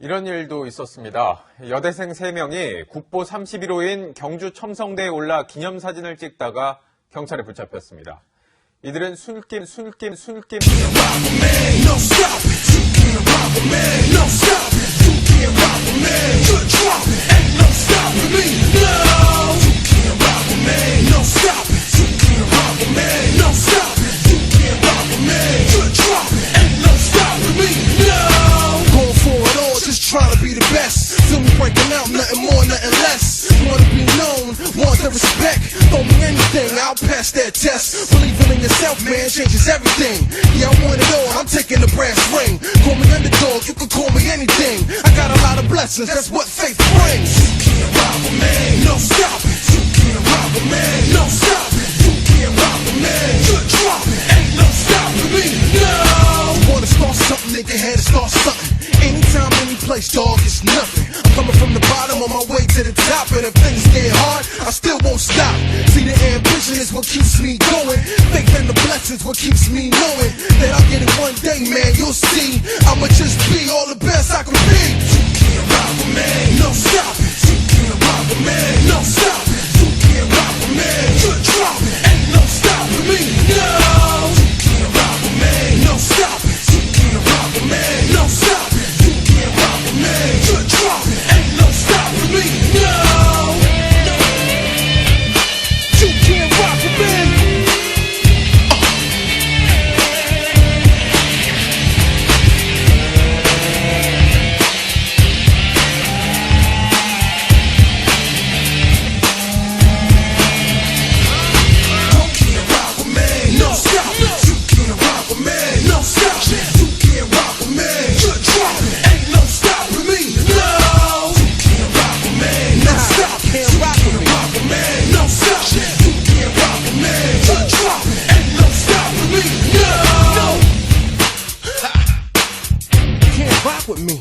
이런 일도 있었습니다. 여대생 3명이 국보 31호인 경주 첨성대에 올라 기념사진을 찍다가 경찰에 붙잡혔습니다. 이들은 술김, 술김, 술김, nothing less. Wanna be known, want the respect. Throw me anything, I'll pass that test. Believing in yourself, man, changes everything. Yeah, I want it all, I'm taking the brass ring. Call me underdog, you can call me anything. I got a lot of blessings, that's what faith brings. You can't rob with me, no stop. You can't rob with me, no stop. You can't rock with me. Good drop, ain't no stopping me, no. Wanna start something, nigga, had to start something. Anytime, any place, dog, it's nothing. Coming from the bottom on my way to the top, and if things get hard, I still won't stop. See, the ambition is what keeps me going. Faith and the blessings what keeps me knowing that I'll get it one day, man. You'll see. I'ma just rock with me.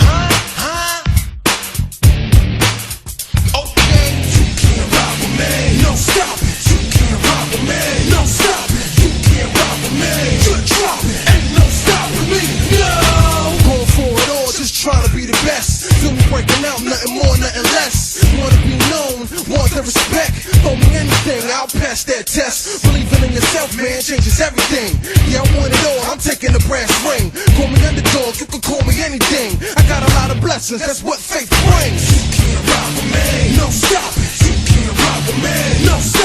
Huh? Huh? Okay. You can't rock with me. No stop. You can't rock with me. No stop. You can't rock with me. Good drop. Ain't no me. No. Going for it all, just trying to be the best. Me breaking out, nothing more, nothing less. Wanna be known, want respect. Throw me anything, I'll pass that test. Yourself, man, changes everything. Yeah, I want it all, I'm taking the brass ring. Call me underdog, you can call me anything. I got a lot of blessings, that's what faith brings. You can't rock with me, no stop. You can't rock with me, no stop.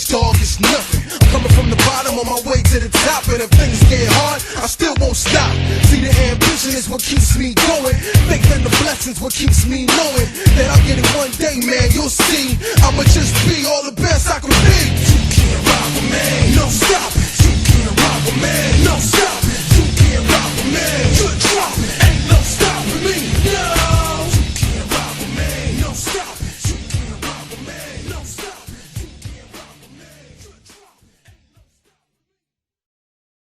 Place, dog, it's nothing. I'm coming from the bottom on my way to the top, and if things get hard, I still won't stop. See, the ambition is what keeps me going. Faith and the blessings what keeps me knowing that I'll get it one day, man. You'll see. I'ma just be